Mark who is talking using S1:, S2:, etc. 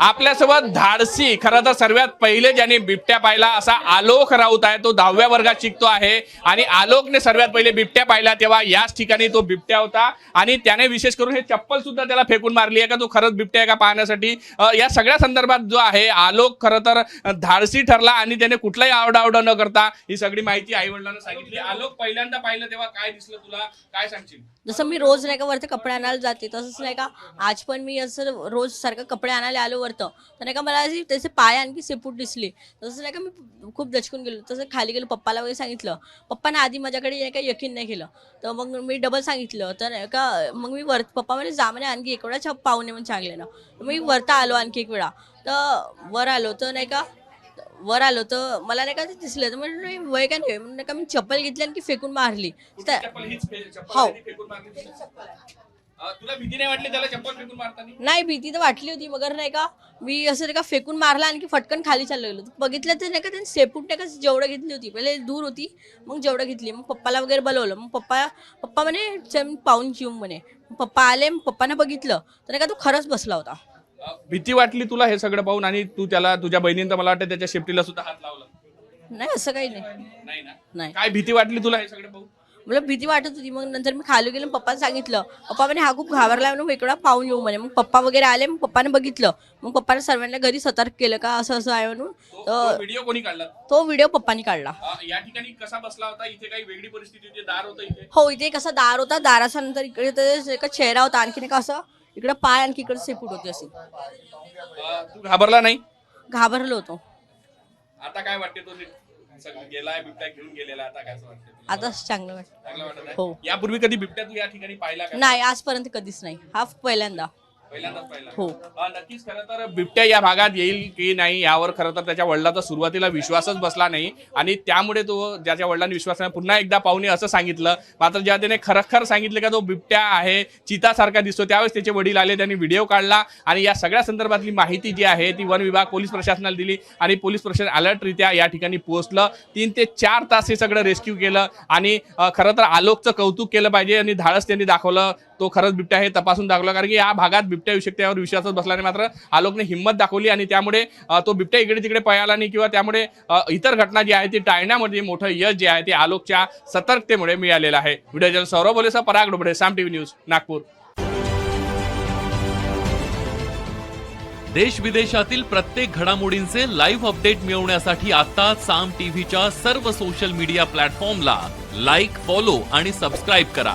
S1: आपल्यासोबत धाडसी खरं तर सर्वात पहिले ज्याने बिबट्या पाहिला असा आलोक राऊत आहे तो दहाव्या वर्गात शिकतो आहे. आणि आलोकने सर्वात पहिले बिबट्या पाहिला तेव्हा याच ठिकाणी तो बिबट्या होता. आणि त्याने विशेष करून हे चप्पल सुद्धा त्याला फेकून मारली आहे का तो खरंच बिबट्या आहे का पाहण्यासाठी? या सगळ्या संदर्भात जो आहे आलोक खरं तर धाडसी ठरला आणि त्याने कुठलाही आवडाआवडा न करता ही सगळी माहिती आई वडिलांना सांगितली. आलोक पहिल्यांदा पाहिलं तेव्हा काय दिसलं तुला? काय सांगशील?
S2: जसं मी रोज नाही का वरती कपडे आणायला जाते तसंच नाही का आज पण मी असं रोज सारखं कपडे आणायला आलो वरतं तर नाही का मला अशी त्याचे पाय आणखी सेपूट दिसली. तसं नाही का मी खूप दचकून गेलो. तसं खाली गेलो पप्पाला वगैरे सांगितलं. पप्पाने आधी माझ्याकडे नाही का यकीन नाही केलं. तर मग मी डबल सांगितलं. तर नाही का मग मी वर पप्पा म्हणे जा म्हणे आणखी एक वेळा छाप पाहुणे म्हणून चांगले ना. मी वरता आलो आणखी एक वेळा. तर वर आलो तर नाही का वर आलो तर मला नाही का ते दिसलं. तर म्हणजे वय काय नाही म्हणून नाही का मी चप्पल घेतली आणखी फेकून मारली. तर हो.
S1: तुला? अ, तुला भीती नाही वाटली त्याला चप्पल फेकून मारताना?
S2: नाही भीती तर वाटली होती मगर नाही का मी असं नाही का फेकून मारला आणखी फटकन खाली चाललो गेलो. बघितलं तर नाही का त्यांनी सेपूट नाही का जेवढं घेतली होती पहिले दूर होती मग जेवढं घेतली. मग पप्पाला वगैरे बोलवलं. मग पप्पा पप्पा म्हणे चल पाहून येऊ म्हणे. पप्पा आले मग पप्पाने बघितलं तर नाही का तो खरंच बसला होता.
S1: अ, भीती वाटली तुला हे सगळं पाहून आणि तू त्याला तुझ्या बहिणीनं तर मला वाटतं त्याच्या शेपटीला सुद्धा हात लावला?
S2: नाही असं काही नाही.
S1: नाही ना?
S2: नाही.
S1: काय भीती वाटली तुला हे सगळं पाहून?
S2: मला भीती वाटत होती. मग नंतर मी खाली गेलो पप्पाने सांगितलं पप्पा म्हणे हा खूप घाबरला म्हणून वेगळा पाहून येऊ म्हणे. मग पप्पा वगैरे आले मग पप्पाने बघितलं. मग पप्पाने सर्वांना घरी सतर्क केलं का असं असं आहे म्हणून. तर
S1: व्हिडिओ कोणी काढला?
S2: तो व्हिडिओ पप्पानी काढला.
S1: अ, या ठिकाणी कसा बसला होता? इथे काही वेगळी परिस्थिती होती दार होतं इथे?
S2: हो इथे कसा दार होता. दाराच्या नंतर इकडे ते एक चेहरा होता. आणखी एक असं इकडे पाय आणखी इकडे सेपूट होती अशी.
S1: अ, तू घाबरला नाही?
S2: घाबरलो होतो.
S1: आता काय वाटते तो सगळं गेलाय बिबट्या घेऊन गेलेला आता काय असं वाटतं
S2: आता चांगलं वाटतं.
S1: चांगलं वाटत
S2: हो.
S1: यापूर्वी कधी बिबट्या तू या ठिकाणी पाहिला का?
S2: नाही आजपर्यंत कधीच नाही. हा पहिल्यांदा. हो.
S1: नक्कीच खरं तर बिबट्या या भागात येईल की नाही यावर खरं तर त्याच्या वडिलाचा सुरुवातीला विश्वासच बसला नाही. आणि त्यामुळे तो ज्याच्या वडिलांनी विश्वास नाही पुन्हा एकदा पाहुणे असं सांगितलं. मात्र जेव्हा त्याने खरखर सांगितलं का तो बिबट्या आहे चितासारखा दिसतो त्यावेळेस त्याचे वडील आले त्यांनी व्हिडिओ काढला. आणि या सगळ्या संदर्भातली माहिती जी आहे ती वन विभाग पोलीस प्रशासनाला दिली. आणि पोलीस प्रशासन अलर्टरित्या या ठिकाणी पोहोचलं. तीन ते चार तास हे सगळं रेस्क्यू केलं. आणि खरं तर आलोकचं कौतुक केलं पाहिजे. आणि धाडस त्यांनी दाखवलं. तो खरंच बिबट्या हे तपासून दाखवला. कारण की या भागात बिबट्या येऊ शकते यावर विश्वासच बसला नाही. मात्र आलोकने हिंमत दाखवली आणि त्यामुळे तो बिबट्या इकडे तिकडे पळाला नाही किंवा त्यामुळे इतर घटना जी आहे ती टाळण्यामध्ये मोठं यश जे आहे ते आलोकच्या सतर्कतेमुळे मिळालेलं आहे. Video journalist Saurabh बोलेसा Parag Dobde Saam TV news Nagpur.
S3: देश विदेशातील प्रत्येक घडामोडींचे लाईव्ह अपडेट मिळवण्यासाठी आता साम टीव्हीच्या सर्व सोशल मीडिया प्लॅटफॉर्मला लाईक फॉलो आणि सबस्क्राईब करा.